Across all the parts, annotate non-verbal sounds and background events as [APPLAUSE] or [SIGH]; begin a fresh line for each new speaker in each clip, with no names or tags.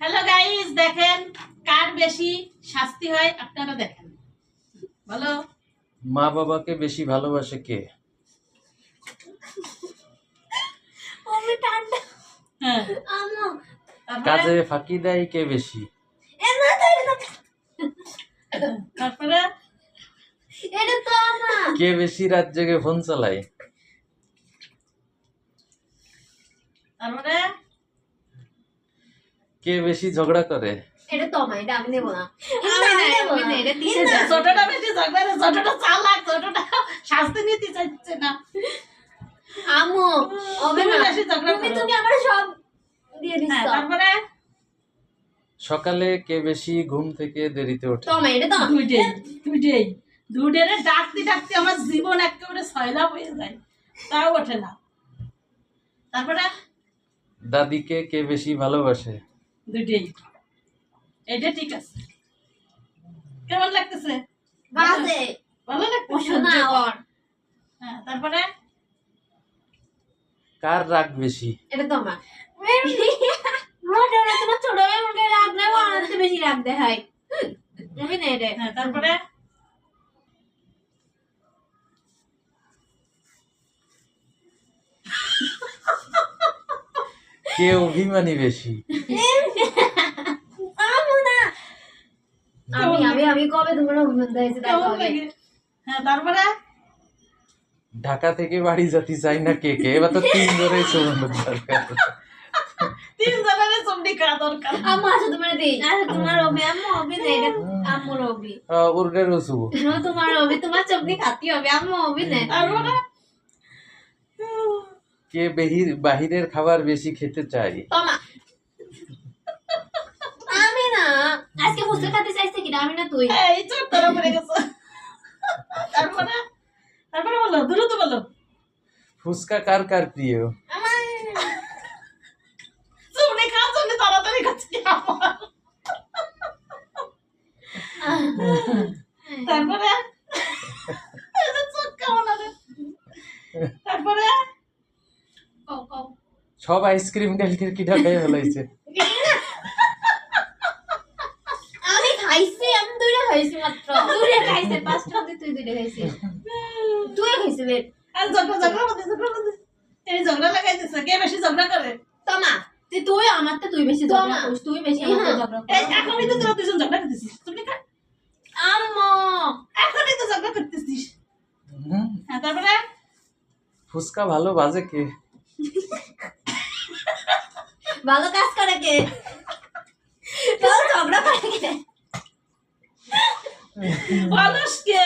Hello guys দেখেন কার বেশি শাস্তি হয় আপনারা দেখেন। বলো।
মা বাবাকে বেশি ভালোবাসে কে?
আমি ঠান্ডা।
হ্যাঁ।
আমো।
কাজে ফাঁকি দেয় কে বেশি?
এ না তো এটা
তারপরে?
এটা তো আমার
কে বেশি রাত জেগে ফোন চালায়?
তারপরে?
কে বেশি ঝগড়া করে?
এটা তো আমার এটা নেব না। আমি না। না। এটা দিছে
ছোটটা বেশি ঝগড়া না, ছোটটা চালাক ছোটটা শাস্তি নিতে চাইছে না।
আমো হবে না। তুমি তুমি আমার সব দিয়ে দিছো।
তারপরে?
সকালে কে বেশি ঘুম থেকে দেরিতে ওঠে?
তো আমার এটা তো
দুইটাই দুইটাই দুইটারে ডাকতে ডাকতে আমার জীবন একেবারে সয়লাভ হয়ে যায়। তাও ওঠে না। তারপরে?
দাদিকে কে বেশি ভালোবাসে?
দুইটাই। এটা ঠিক আছে। কেমন লাগতেছে?
বাজে।
ভালো লাগতেছে? হ্যাঁ তারপরে?
কার রাগ বেশি?
এটা তো আমার। মোটা ওরা ছোট ভাই আমাকে রাগ না আমার তো বেশি রাগ দেখায়। আমি না এটা।
হ্যাঁ তারপরে?
কে অভিমানী বেশি [LAUGHS]
আমো না আমি আমি আমি কবে তোমার
লাগে হ্যাঁ তারপরে?
ঢাকা থেকে বাড়ি যেতে চাই না কে কে? এবার তো তিন জনের সুবর্ণ দরকার।
তিন জনের চমড়ি খাওয়া দরকার।
আম্মু আসো তোমার দেই। আসো তোমার অবি আম্মু অবি নেই এটা আম্মুর অবি
উর্গের রসু
তোমার অবি তোমার চপনি খাতি হবে আম্মু অবি নেই
তারপরে
কে বাহিরের খাবার বেশি খেতে চায়
তোমা আমি না আজকে ফুচকা খাতে চাইছে কিনা? আমি না তুই।
এই পড়ে গেছে। তারপরে? তারপরে বলো দ্রুত বলো।
ফুচকা কার কার প্রিয়?
আমার
তাড়াতাড়ি খাচ্ছে আমার? তারপরে? তারপরে?
সব আইসক্রিম কালকের কি ঢাকায় ফেলাইছে
আমি খাইছি খাইছি মাত্র দুইটা খাইছে পাঁচটা দিয়ে তুই দুইটা খাইছি তুই খাইছি বে
আর ঝগড়া ঝগড়া মধ্যে ঝগড়া মধ্যে এই ঝগড়া লাগাইতেছে কে বেশি ঝগড়া করে
তোমা
তুই তুই আমার তো তুই বেশি ঝগড়া করিস তুই বেশি আমার তো ঝগড়া করিস
এখনই তো তোরা দুজন ঝগড়া করতেছিস তুমি খা।
আম্মু।
এখনই তো ঝগড়া করতেছিস হ্যাঁ তারপরে
ফুচকা ভালো বাজে কে?
ভালো কাজ করে কে ভালো ঝগড়া করে কে
মানুষ কে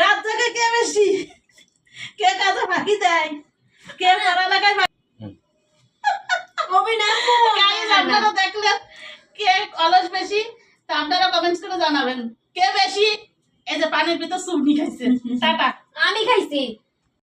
রাত জাগে কে বেশি? কে কাজে ফাঁকি দেয়? কে
অভিনয়
গাইজ আপনারা দেখলেন কে অলস বেশি তা আপনারা কমেন্টস করে জানাবেন। কে বেশি? এই যে পানির ভিতর সুবনি খাইছে। টাটা।
আমি খাইছি।